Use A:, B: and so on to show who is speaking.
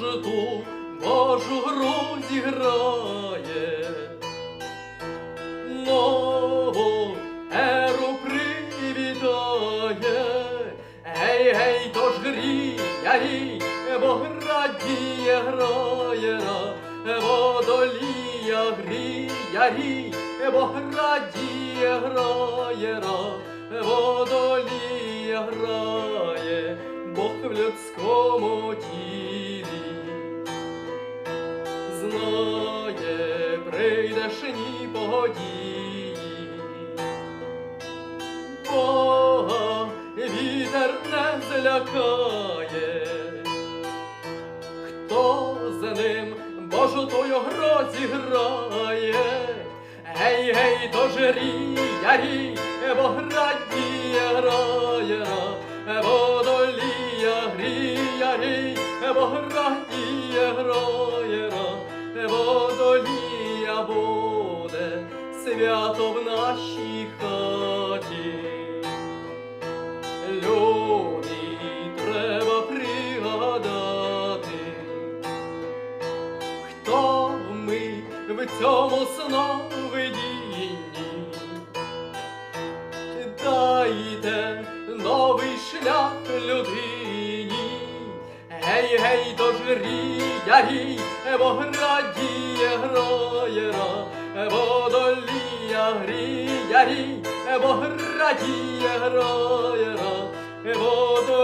A: Божу гру зіграє, нову еру привітає, гей, гей, тож гріє, бо радіє грає, водолія. Гріє, бо радіє грає, людському тілі знає, прийдешні події. Бога вітер не злякає, хто за ним Божу тою грозі грає. Гей, гей, то рій, бо градіє бо градіє грає, водолія буде свято в нашій хаті. Люди треба пригадати, хто ми в цьому сновидінні. Дайте новий шлях людині. Гей, гей, до жрія, гій, градіє гроєра, водолія грія, гій, бо градіє гроєра, водолія